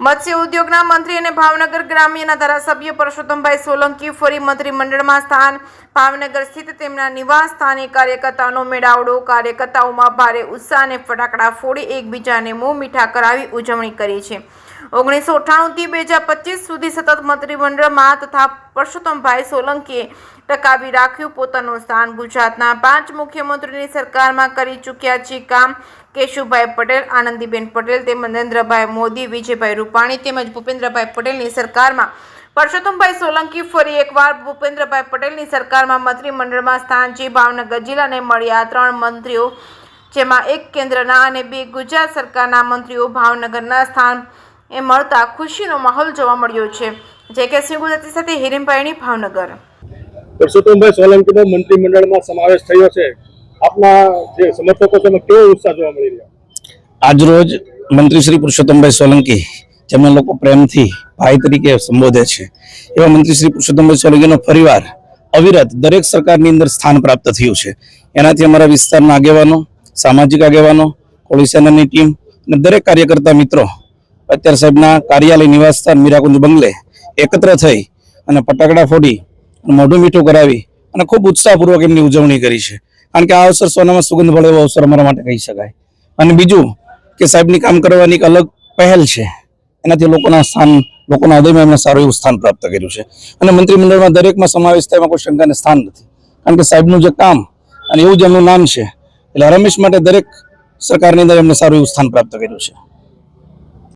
મત્સ્ય ઉદ્યોગના મંત્રી અને ભાવનગર ગ્રામ્યના ધારાસભ્ય પરસોત્તમભાઈ સોલંકી ફરી મંત્રીમંડળમાં સ્થાન. ભાવનગર સ્થિત તેમના નિવાસ સ્થાને કાર્યકર્તાઓનો મેળાવડો. કાર્યકર્તાઓમાં ભારે ઉત્સાહ અને ફટાકડા ફોડી એકબીજાને મોં મીઠા કરાવી ઉજવણી કરી છે. ઓગણીસો અઠ્ઠાણુંથી બે હજાર પચીસ સુધી સતત મંત્રીમંડળમાં તથા પરસોત્તમભાઈ સોલંકીએ ટકાવી રાખ્યું પોતાનું સ્થાન. ગુજરાતના પાંચ મુખ્યમંત્રીની સરકારમાં કરી ચૂક્યા છે કામ. કેશુભાઈ પટેલ, આનંદીબેન પટેલ તેમજ નરેન્દ્રભાઈ મોદી, વિજયભાઈ રૂપાણી તેમજ ભૂપેન્દ્રભાઈ પટેલની સરકારમાં. પરસોત્તમભાઈ સોલંકી ફરી એકવાર ભૂપેન્દ્રભાઈ પટેલની સરકારમાં મંત્રીમંડળમાં સ્થાન છે. ભાવનગર જિલ્લાને મળ્યા ત્રણ મંત્રીઓ, જેમાં એક કેન્દ્રના અને બે ગુજરાત સરકારના મંત્રીઓ ભાવનગરના સ્થાન એ મળતા ખુશીનો માહોલ જોવા મળ્યો છે. જે કે સિંહ ગુજરાતી સાથે હિરેનભાઈની ભાવનગર. પરસોત્તમભાઈ સોલંકીનો મંત્રીમંડળમાં સમાવેશ થયો છે. આપના જે સમર્થકો છે કેવો ઉત્સાહ જોવા મળી રહ્યો? આજરોજ મંત્રી શ્રી પુરુષોત્તમભાઈ સોલંકી, જેમને લોકો પ્રેમથી ભાઈ તરીકે સંબોધે છે, એવા મંત્રી શ્રી પુરુષોત્તમભાઈ સોલંકીનો પરિવાર અવિરત દરેક સરકારની અંદર સ્થાન પ્રાપ્ત થયું છે. એનાથી અમારા વિસ્તારના આગેવાનો, સામાજિક આગેવાનો સેનાની ટીમ અને દરેક કાર્યકર્તા મિત્રો અત્યાર સાહેબના કાર્યાલય નિવાસ સ્થાન મીરાકુંજ બંગલે એકત્ર થઈ અને ફટાકડા ફોડી મોઢું મીઠું કરાવી અને ખૂબ ઉત્સાહપૂર્વક એમની ઉજવણી કરી છે. કારણ કે આ અવસર સોનામાં સુગંધ ભળે એવો અવસર અમારા માટે કહી શકાય. અને બીજું કે સાહેબની કામ કરવાની એક અલગ પહેલ છે. એનાથી લોકોના સ્થાન, લોકોના હૃદયમાં એમને સારું એવું સ્થાન પ્રાપ્ત કર્યું છે. અને મંત્રીમંડળમાં દરેકમાં સમાવેશ થાય એમાં કોઈ શંકાને સ્થાન નથી. કારણ કે સાહેબનું જે કામ અને એવું જ એમનું નામ છે. એટલે રમેશ માટે દરેક સરકારની અંદર એમને સારું એવું સ્થાન પ્રાપ્ત કર્યું છે.